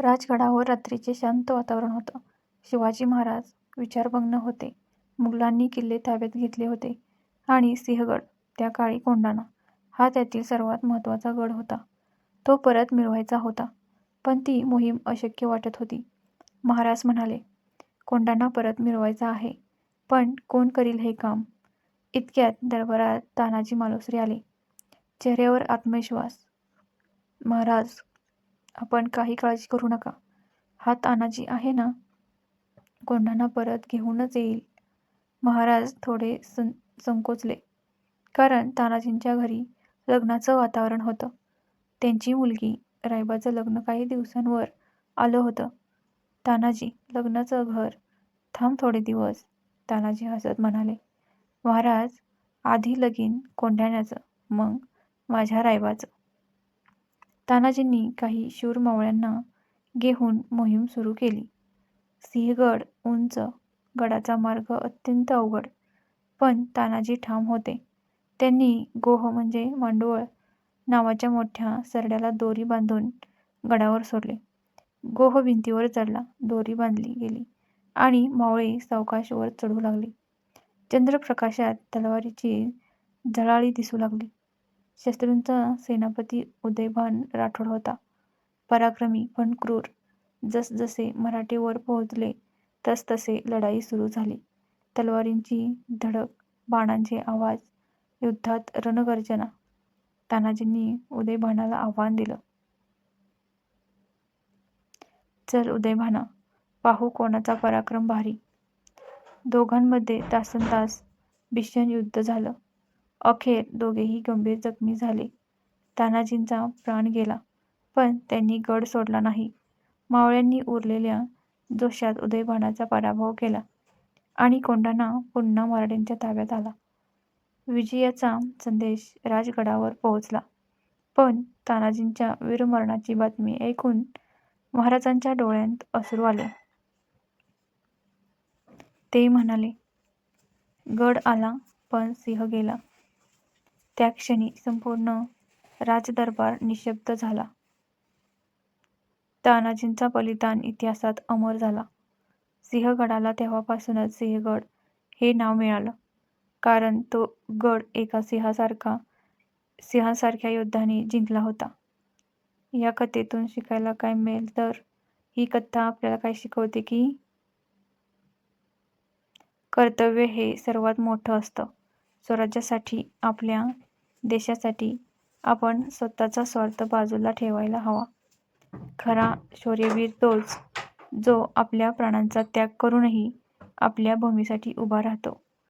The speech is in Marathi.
राजगडावर रात्रीचे शांत वातावरण होतं. शिवाजी महाराज विचारमग्न होते. मुघलांनी किल्ले ताब्यात घेतले होते आणि सिंहगड, त्या काळी कोंढाणा, हा त्यातील सर्वात महत्त्वाचा गड होता. तो परत मिळवायचा होता. पण ती मोहीम अशक्य वाटत होती. महाराज म्हणाले, कोंढाणा परत मिळवायचा आहे, पण कोण करील हे काम? इतक्यात दरबारात तानाजी मालुसरे आले, चेहऱ्यावर आत्मविश्वास. महाराज, आपण काही काळजी करू नका. हा तानाजी आहे ना, कोंढाणा परत घेऊनच येईल. महाराज थोडे सं संकोचले. कारण तानाजींच्या घरी लग्नाचं वातावरण होतं. त्यांची मुलगी रायबाचं लग्न काही दिवसांवर आलं होतं. तानाजी, लग्नाचं घर थांब थोडे दिवस, तानाजी हसत म्हणाले. महाराज, आधी लगीन कोंढाण्याचं, मग माझ्या रायबाचं. तानाजींनी काही शूर मावळ्यांना घेऊन मोहीम सुरू केली. सिंहगड उंच, गडाचा मार्ग अत्यंत अवघड. पण तानाजी ठाम होते. त्यांनी गोह म्हणजे मांडोळ नावाच्या मोठ्या सरड्याला दोरी बांधून गडावर सोडले. गोह भिंतीवर चढला, दोरी बांधली गेली आणि मावळे सावकाश वर चढू लागले. चंद्रप्रकाशात तलवारीची झळाळी दिसू लागली. शत्रूंचा सेनापती उदयभान राठोड होता. पराक्रमी पण क्रूर. जसजसे मराठे वर पोहोचले तसतसे लढाई सुरू झाली. तलवारींची धडक, बाणांचे आवाज, युद्धात रणगर्जना. तानाजींनी उदयभानाला आव्हान दिलं. चल उदयभाना, पाहू कोणाचा पराक्रम भारी. दोघांमध्ये तासन्तास भीषण युद्ध झालं. अखेर दोघेही गंभीर जखमी झाले. तानाजींचा प्राण गेला, पण त्यांनी गड सोडला नाही. मावळ्यांनी उरलेल्या जोशात उदयभानाचा पराभव केला आणि कोंढाणा पुन्हा मराठ्यांच्या ताब्यात आला. विजयाचा संदेश राजगडावर पोहोचला. पण तानाजींच्या वीरमरणाची बातमी ऐकून महाराजांच्या डोळ्यांत अश्रू आले. ते म्हणाले, गड आला पण सिंह गेला. त्या क्षणी संपूर्ण राजदरबार निशब्द झाला. तानाजींचा बलिदान इतिहासात अमर झाला. सिंहगडाला तेव्हापासूनच सिंहगड हे नाव मिळालं. कारण तो गड एका सिंहासारखा सिंहासारख्या योद्ध्याने जिंकला होता. या कथेतून शिकायला काय मिळेल तर ही कथा आपल्याला काय शिकवते की, कर्तव्य हे सर्वात मोठं असतं. स्वराज्यासाठी, आपल्या देशासाठी आपण स्वतःचा स्वार्थ बाजूला ठेवायला हवा. खरा शौर्यवीर तोच, जो आपल्या प्राणांचा त्याग करूनही आपल्या भूमीसाठी उभा राहतो.